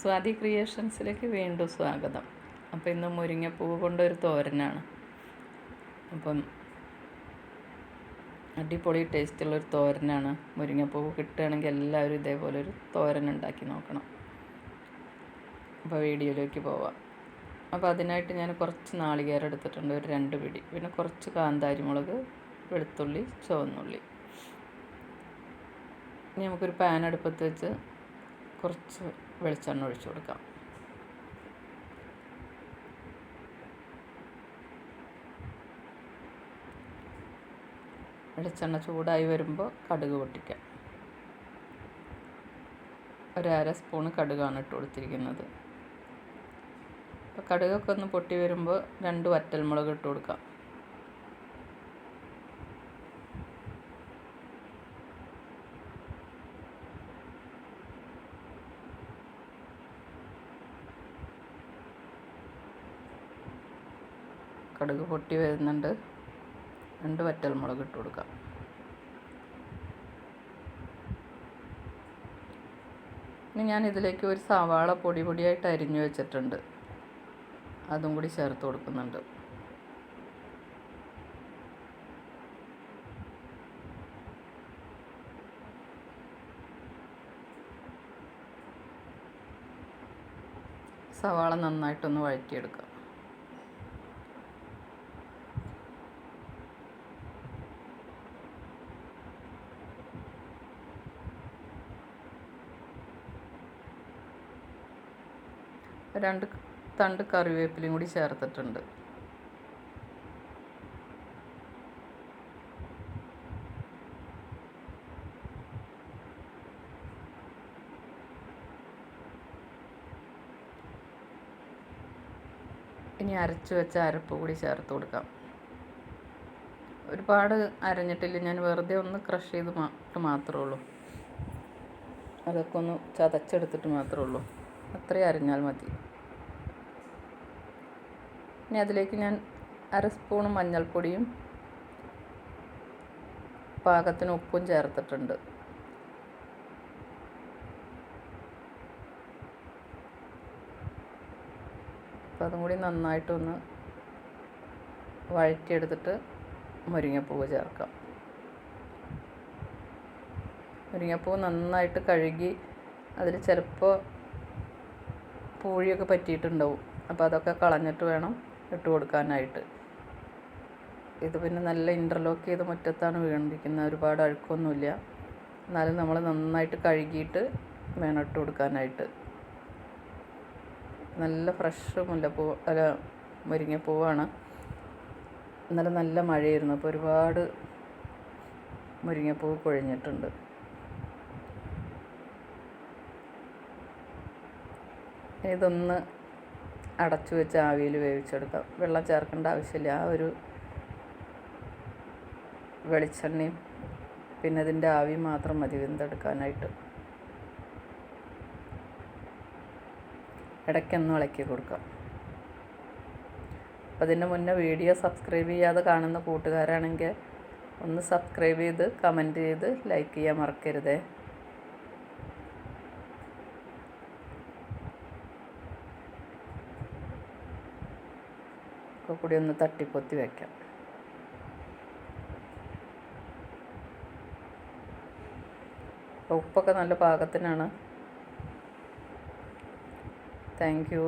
സ്വാതി ക്രിയേഷൻസിലേക്ക് വീണ്ടും സ്വാഗതം. അപ്പോൾ ഇന്ന് മുരിങ്ങപ്പൂവ് കൊണ്ടൊരു തോരനാണ്. അപ്പം അടിപൊളി ടേസ്റ്റുള്ളൊരു തോരനാണ്. മുരിങ്ങപ്പൂവ് കിട്ടുകയാണെങ്കിൽ എല്ലാവരും ഇതേപോലെ ഒരു തോരൻ ഉണ്ടാക്കി നോക്കണം. അപ്പോൾ വീഡിയോയിലേക്ക് പോവാം. അപ്പോൾ അതിനായിട്ട് ഞാൻ കുറച്ച് നാളികേരം എടുത്തിട്ടുണ്ട് ഒരു രണ്ട് പിടി. പിന്നെ കുറച്ച് കാന്താരി മുളക് വെളുത്തുള്ളി ചുവന്നുള്ളി. ഇനി നമുക്കൊരു പാൻ അടുപ്പത്ത് വെച്ച് കുറച്ച് വെളിച്ചെണ്ണ ഒഴിച്ചു കൊടുക്കാം. വെളിച്ചെണ്ണ ചൂടായി വരുമ്പോൾ കടുക് പൊട്ടിക്കാം. ഒരര സ്പൂണ് കടുകാണ് ഇട്ട് കൊടുത്തിരിക്കുന്നത്. അപ്പോൾ കടുകൊക്കെ ഒന്ന് പൊട്ടി വരുമ്പോൾ രണ്ട് വറ്റൽമുളക് ഇട്ട് കൊടുക്കാം. കടുക് പൊട്ടി വരുന്നുണ്ട്. രണ്ട് വറ്റൽമുളക് ഇട്ട് കൊടുക്കാം. ഇനി ഞാൻ ഇതിലേക്ക് ഒരു സവാള പൊടി പൊടിയായിട്ട് അരിഞ്ഞു വെച്ചിട്ടുണ്ട്. അതും കൂടി ചേർത്ത് കൊടുക്കുന്നുണ്ട്. സവാള നന്നായിട്ടൊന്ന് വഴറ്റിയെടുക്കാം. രണ്ട് തണ്ട് കറിവേപ്പിലയും കൂടി ചേർത്തിട്ടുണ്ട്. ഇനി അരച്ച് വെച്ച അരപ്പ് കൂടി ചേർത്ത് കൊടുക്കാം. ഒരുപാട് അരഞ്ഞിട്ടില്ല ഞാൻ വെറുതെ ഒന്ന് ക്രഷ് ചെയ്ത് മാത്രമേ ഉള്ളൂ. അതൊക്കെ ഒന്ന് ചതച്ചെടുത്തിട്ട് മാത്രമേ ഉള്ളൂ. അത്രയും അരിഞ്ഞാൽ മതി. ഇനി അതിലേക്ക് ഞാൻ അര സ്പൂൺ മഞ്ഞൾപ്പൊടിയും പാകത്തിന് ഉപ്പും ചേർത്തിട്ടുണ്ട്. അപ്പോൾ അതും കൂടി നന്നായിട്ടൊന്ന് വഴറ്റിയെടുത്തിട്ട് മുരിങ്ങപ്പൂവ് ചേർക്കാം. മുരിങ്ങപ്പൂവ് നന്നായിട്ട് കഴുകി അതിൽ ചിലപ്പോൾ പൂഴിയൊക്കെ പറ്റിയിട്ടുണ്ടാവും. അപ്പോൾ അതൊക്കെ കളഞ്ഞിട്ട് വേണം ഇട്ട് കൊടുക്കാനായിട്ട്. ഇത് പിന്നെ നല്ല ഇന്റർലോക്ക് ചെയ്ത് മുറ്റത്താണ് വീണിരിക്കുന്നത്. ഒരുപാട് അഴുക്കൊന്നുമില്ല. എന്നാലും നമ്മൾ നന്നായിട്ട് കഴുകിയിട്ട് വേണം ഇട്ട് കൊടുക്കാനായിട്ട്. നല്ല ഫ്രഷ് മുല്ലപ്പൂ അല്ല മുരിങ്ങപ്പൂവാണ്. ഇന്നലെ നല്ല മഴയായിരുന്നു. അപ്പോൾ ഒരുപാട് മുരിങ്ങപ്പൂവ് കൊഴിഞ്ഞിട്ടുണ്ട്. ഇതൊന്ന് അടച്ചു വെച്ച് ആവിയിൽ വേവിച്ചെടുക്കാം. വെള്ളം ചേർക്കേണ്ട ആവശ്യമില്ല. ആ ഒരു വെളിച്ചെണ്ണയും പിന്നെ അതിന്റെ ആവി മാത്രം മതി വെന്തെടുക്കാനായിട്ട്. ഇടയ്ക്കൊന്ന് ഇളക്കി കൊടുക്കാം. അപ്പം അതിന്റെ മുന്നേ വീഡിയോ സബ്സ്ക്രൈബ് ചെയ്യാതെ കാണുന്ന കൂട്ടുകാരാണെങ്കിൽ ഒന്ന് സബ്സ്ക്രൈബ് ചെയ്ത് കമന്റ് ചെയ്ത് ലൈക്ക് ചെയ്യാൻ മറക്കരുതേ. ഒക്കെ കൂടി ഒന്ന് തട്ടിപ്പൊത്തി വയ്ക്കാം ഉപ്പൊക്കെ നല്ല പാകത്തിനാണ്. Thank you